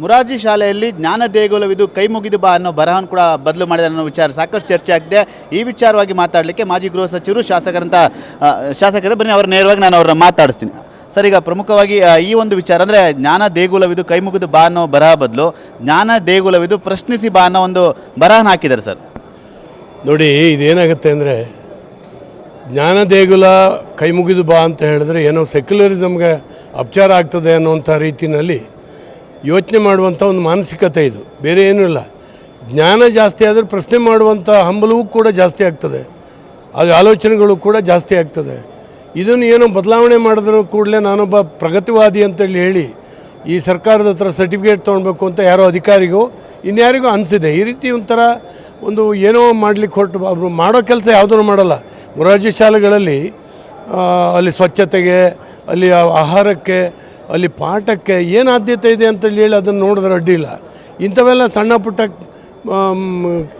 ಮುರಾರ್ಜಿ ಶಾಲೆಯಲ್ಲಿ ಜ್ಞಾನ ದೇಗುಲವಿದು ಕೈ ಮುಗಿದು ಬಾ ಅನ್ನೋ ಬರಹವನ್ನು ಕೂಡ ಬದಲು ಮಾಡಿದ ಅನ್ನೋ ವಿಚಾರ ಸಾಕಷ್ಟು ಚರ್ಚೆ ಆಗಿದೆ ಈ ವಿಚಾರವಾಗಿ ಮಾತಾಡಲಿಕ್ಕೆ ಮಾಜಿ ಗೃಹ ಸಚಿವರು ಶಾಸಕರಂತ ಶಾಸಕರ ಬನ್ನಿ, ಅವ್ರ ನೇರವಾಗಿ ನಾನು ಅವ್ರನ್ನ ಮಾತಾಡಿಸ್ತೀನಿ. ಸರ್, ಈಗ ಪ್ರಮುಖವಾಗಿ ಈ ಒಂದು ವಿಚಾರ ಅಂದರೆ ಜ್ಞಾನ ದೇಗುಲವಿದು ಕೈ ಮುಗಿದು ಬಾ ಅನ್ನೋ ಬರಹ ಬದಲು ಜ್ಞಾನ ದೇಗುಲವಿದು ಪ್ರಶ್ನಿಸಿ ಬಾ ಅನ್ನೋ ಒಂದು ಬರಹನ ಹಾಕಿದ್ದಾರೆ ಸರ್. ನೋಡಿ, ಇದೇನಾಗುತ್ತೆ ಅಂದರೆ ಜ್ಞಾನ ದೇಗುಲ ಕೈ ಮುಗಿದು ಬಾ ಅಂತ ಹೇಳಿದ್ರೆ ಏನೋ ಸೆಕ್ಯುಲರಿಸಮ್ಗೆ ಅಪಚಾರ ಆಗ್ತದೆ ಅನ್ನುವಂಥ ರೀತಿಯಲ್ಲಿ ಯೋಚನೆ ಮಾಡುವಂಥ ಒಂದು ಮಾನಸಿಕತೆ ಇದು. ಬೇರೆ ಏನೂ ಇಲ್ಲ. ಜ್ಞಾನ ಜಾಸ್ತಿ ಆದರೆ ಪ್ರಶ್ನೆ ಮಾಡುವಂಥ ಹಂಬಲವೂ ಕೂಡ ಜಾಸ್ತಿ ಆಗ್ತದೆ. ಅದು ಆಲೋಚನೆಗಳು ಕೂಡ ಜಾಸ್ತಿ ಆಗ್ತದೆ. ಇದನ್ನು ಏನೋ ಬದಲಾವಣೆ ಮಾಡಿದ್ರು ಕೂಡಲೇ ನಾನೊಬ್ಬ ಪ್ರಗತಿವಾದಿ ಅಂತೇಳಿ ಹೇಳಿ, ಈ ಸರ್ಕಾರದ ಹತ್ರ ಸರ್ಟಿಫಿಕೇಟ್ ತೊಗೊಳ್ಬೇಕು ಅಂತ ಯಾರೋ ಅಧಿಕಾರಿಗೂ, ಇನ್ಯಾರಿಗೂ ಅನಿಸಿದೆ. ಈ ರೀತಿ ಒಂಥರ ಒಂದು ಏನೋ ಮಾಡಲಿಕ್ಕೆ ಹೊರಟು, ಅವರು ಮಾಡೋ ಕೆಲಸ ಯಾವುದನ್ನು ಮಾಡಲ್ಲ. ಮೊರಾರ್ಜಿ ಶಾಲೆಗಳಲ್ಲಿ ಅಲ್ಲಿ ಸ್ವಚ್ಛತೆಗೆ, ಅಲ್ಲಿ ಆಹಾರಕ್ಕೆ ಅಲ್ಲಿ ಪಾಠಕ್ಕೆ ಏನು ಆದ್ಯತೆ ಇದೆ ಅಂತೇಳಿ ಹೇಳಿ ಅದನ್ನು ನೋಡಿದ್ರೆ ಅಡ್ಡಿ ಇಲ್ಲ. ಇಂಥವೆಲ್ಲ ಸಣ್ಣ ಪುಟ್ಟ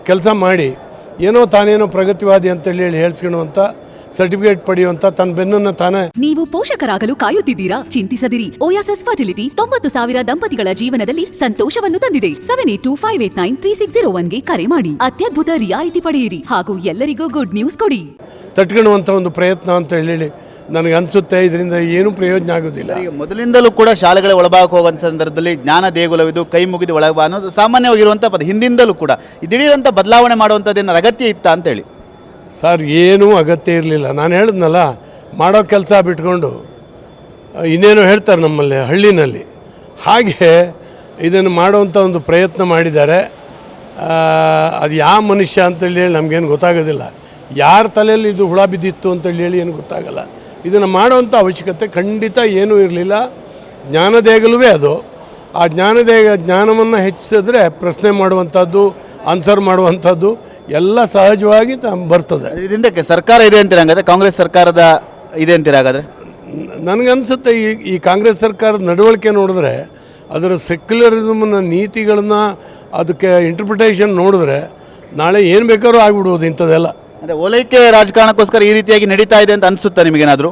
ಕೆಲಸ ಮಾಡಿ ಏನೋ ತಾನೇನೋ ಪ್ರಗತಿವಾದಿ ಅಂತೇಳಿ ಹೇಳಿ ಹೇಳ್ಸ್ಕೊಳ್ಳುವಂಥ ಸರ್ಟಿಫಿಕೇಟ್ ಪಡೆಯುವಂತ ತನ್ನ ಬೆನ್ನನ್ನು ತಾನೇ. ನೀವು ಪೋಷಕರಾಗಲು ಕಾಯುತ್ತಿದ್ದೀರಾ? ಚಿಂತಿಸದಿರಿ. ಓಯಾಸಸ್ ಫರ್ಟಿಲಿಟಿ ತೊಂಬತ್ತು ಸಾವಿರ ದಂಪತಿಗಳ ಜೀವನದಲ್ಲಿ ಸಂತೋಷವನ್ನು ತಂದಿದೆ. Seven eight two five eight nine three six zero ಒನ್ಗೆ ಕರೆ ಮಾಡಿ. ಅತ್ಯದ್ಭುತ ರಿಯಾಯಿತಿ ಪಡೆಯಿರಿ ಹಾಗೂ ಎಲ್ಲರಿಗೂ ಗುಡ್ ನ್ಯೂಸ್ ಕೊಡಿ. ತಟ್ಕೊಳ್ಳುವಂಥ ಒಂದು ಪ್ರಯತ್ನ ಅಂತ ಹೇಳಿ ನನಗೆ ಅನಿಸುತ್ತೆ ಇದರಿಂದ ಏನೂ ಪ್ರಯೋಜನ ಆಗೋದಿಲ್ಲ. ಈಗ ಮೊದಲಿಂದಲೂ ಕೂಡ ಶಾಲೆಗಳ ಒಳಭಾಗಕ್ಕೆ ಹೋಗುವಂಥ ಸಂದರ್ಭದಲ್ಲಿ ಜ್ಞಾನ ದೇಗುಲವಿದು ಕೈ ಮುಗಿದು ಒಳಗೆ ಅನ್ನೋದು ಸಾಮಾನ್ಯವಾಗಿರುವಂಥ ಪದ ಹಿಂದಿಂದಲೂ ಕೂಡ. ದಿಢೀರಂಥ ಬದಲಾವಣೆ ಮಾಡುವಂಥದ್ದೇನು ಅಗತ್ಯ ಇತ್ತ ಅಂತೇಳಿ? ಸರ್ ಏನೂ ಅಗತ್ಯ ಇರಲಿಲ್ಲ. ನಾನು ಹೇಳಿದ್ನಲ್ಲ ಮಾಡೋ ಕೆಲಸ ಬಿಟ್ಕೊಂಡು ಇನ್ನೇನು ಇನ್ನೇನೋ ಹೇಳ್ತಾರೆ ನಮ್ಮಲ್ಲಿ ಹಳ್ಳಿನಲ್ಲಿ. ಹಾಗೆ ಇದನ್ನು ಮಾಡುವಂಥ ಒಂದು ಪ್ರಯತ್ನ ಮಾಡಿದ್ದಾರೆ. ಆ, ಅದು ಯಾವ ಮನುಷ್ಯ ಅಂತೇಳಿ ಹೇಳಿ ನಮಗೇನು ಗೊತ್ತಾಗೋದಿಲ್ಲ. ಯಾರ ತಲೆಯಲ್ಲಿ ಇದು ಹುಳ ಬಿದ್ದಿತ್ತು ಅಂತೇಳಿ ಹೇಳಿ ಏನು ಗೊತ್ತಾಗಲ್ಲ. ಇದನ್ನು ಮಾಡುವಂಥ ಅವಶ್ಯಕತೆ ಖಂಡಿತ ಏನೂ ಇರಲಿಲ್ಲ. ಜ್ಞಾನದೇಗಲುವೇ ಅದು. ಆ ಜ್ಞಾನದೇಗ ಜ್ಞಾನವನ್ನು ಹೆಚ್ಚಿಸಿದ್ರೆ ಪ್ರಶ್ನೆ ಮಾಡುವಂಥದ್ದು ಆನ್ಸರ್ ಮಾಡುವಂಥದ್ದು ಎಲ್ಲ ಸಹಜವಾಗಿ ತ ಬರ್ತದೆ. ಇದಕ್ಕೆ ಸರ್ಕಾರ ಇದೆ ಅಂತೀರ ಹಾಗಾದ್ರೆ? ಕಾಂಗ್ರೆಸ್ ಸರ್ಕಾರದ ಇದೆ ಅಂತೀರ ಹಾಗಾದ್ರೆ? ನನಗನ್ಸುತ್ತೆ ಈ ಈ ಕಾಂಗ್ರೆಸ್ ಸರ್ಕಾರದ ನಡವಳಿಕೆ ನೋಡಿದ್ರೆ ಅದರ ಸೆಕ್ಯುಲರಿಸಮ್ನ ನೀತಿಗಳನ್ನ ಅದಕ್ಕೆ ಇಂಟರ್ಪ್ರಿಟೇಷನ್ ನೋಡಿದ್ರೆ ನಾಳೆ ಏನು ಬೇಕಾದ್ರೂ ಆಗ್ಬಿಡ್ಬೋದು ಇಂಥದ್ದೆಲ್ಲ. ಅಂದರೆ ಓಲೈಕೆ ರಾಜಕಾರಣಕ್ಕೋಸ್ಕರ ಈ ರೀತಿಯಾಗಿ ನಡೀತಾ ಇದೆ ಅಂತ ಅನಿಸುತ್ತಾ ನಿಮಗೇನಾದರೂ?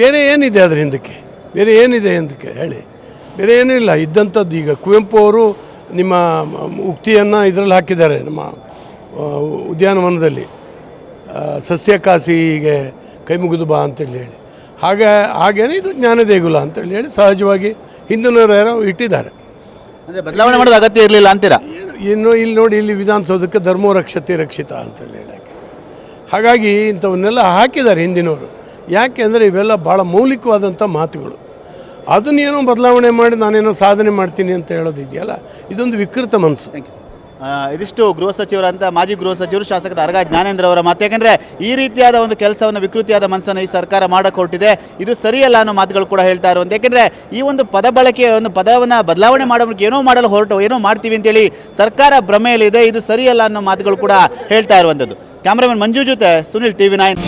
ಬೇರೆ ಏನಿದೆ ಅದ್ರ ಹಿಂದಕ್ಕೆ? ಬೇರೆ ಏನಿದೆ ಹಿಂದಕ್ಕೆ? ಹೇಳಿ. ಬೇರೆ ಏನೂ ಇಲ್ಲ. ಇದ್ದಂಥದ್ದು ಈಗ ಕುವೆಂಪು ಅವರು ನಿಮ್ಮ ಉಕ್ತಿಯನ್ನು ಇದರಲ್ಲಿ ಹಾಕಿದ್ದಾರೆ ನಮ್ಮ ಉದ್ಯಾನವನದಲ್ಲಿ. ಸಸ್ಯಕಾಸಿಗೆ ಕೈ ಮುಗಿದು ಬಾ ಅಂತೇಳಿ ಹೇಳಿ. ಹಾಗೆ ಹಾಗೇನೇ ಇದು ಜ್ಞಾನದೇಗುಲ ಅಂತೇಳಿ ಹೇಳಿ ಸಹಜವಾಗಿ ಹಿಂದಿನವರು ಯಾರೋ ಇಟ್ಟಿದ್ದಾರೆ. ಅಂದರೆ ಬದಲಾವಣೆ ಮಾಡೋದು ಅಗತ್ಯ ಇರಲಿಲ್ಲ ಅಂತೀರಾ? ಇನ್ನು ಇಲ್ಲಿ ನೋಡಿ ಇಲ್ಲಿ ವಿಧಾನಸೌಧಕ್ಕೆ ಧರ್ಮೋ ರಕ್ಷತೆ ರಕ್ಷಿತ ಅಂತೇಳಿ ಹೇಳಕ್ಕೆ ಹಾಗಾಗಿ ಇಂಥವನ್ನೆಲ್ಲ ಹಾಕಿದ್ದಾರೆ ಹಿಂದಿನವರು. ಯಾಕೆ ಅಂದರೆ ಇವೆಲ್ಲ ಭಾಳ ಮೌಲಿಕವಾದಂಥ ಮಾತುಗಳು. ಅದನ್ನೇನೋ ಬದಲಾವಣೆ ಮಾಡಿ ನಾನೇನೋ ಸಾಧನೆ ಮಾಡ್ತೀನಿ ಅಂತ ಹೇಳೋದಿದೆಯಲ್ಲ? ಇದೊಂದು ವಿಕೃತ ಮನಸ್ಸು. ಇದಿಷ್ಟು ಗೃಹ ಸಚಿವರಂತ ಮಾಜಿ ಗೃಹ ಸಚಿವರು ಶಾಸಕರ ಅರಗ ಜ್ಞಾನೇಂದ್ರ ಅವರ ಮಾತು. ಯಾಕೆಂದರೆ ಈ ರೀತಿಯಾದ ಒಂದು ಕೆಲಸವನ್ನು ವಿಕೃತಿಯಾದ ಮನಸ್ಸನ್ನು ಈ ಸರ್ಕಾರ ಮಾಡಕ್ಕೆ ಹೊರಟಿದೆ ಇದು ಸರಿಯಲ್ಲ ಅನ್ನೋ ಮಾತುಗಳು ಕೂಡ ಹೇಳ್ತಾ ಇರುವಂತೆ. ಯಾಕೆಂದರೆ ಈ ಒಂದು ಪದ ಬಳಕೆ, ಒಂದು ಪದವನ್ನು ಬದಲಾವಣೆ ಮಾಡೋದಕ್ಕೆ ಏನೋ ಮಾಡಲು ಹೊರಟು, ಏನೋ ಮಾಡ್ತೀವಿ ಅಂತೇಳಿ ಸರ್ಕಾರ ಭ್ರಮೆಯಲ್ಲಿದೆ. ಇದು ಸರಿಯಲ್ಲ ಅನ್ನೋ ಮಾತುಗಳು ಕೂಡ ಹೇಳ್ತಾ ಇರುವಂಥದ್ದು. ಕ್ಯಾಮ್ರಾಮನ್ ಮಂಜು ಜೊತೆ ಸುನಿಲ್ ಟಿವಿ ನೈನ್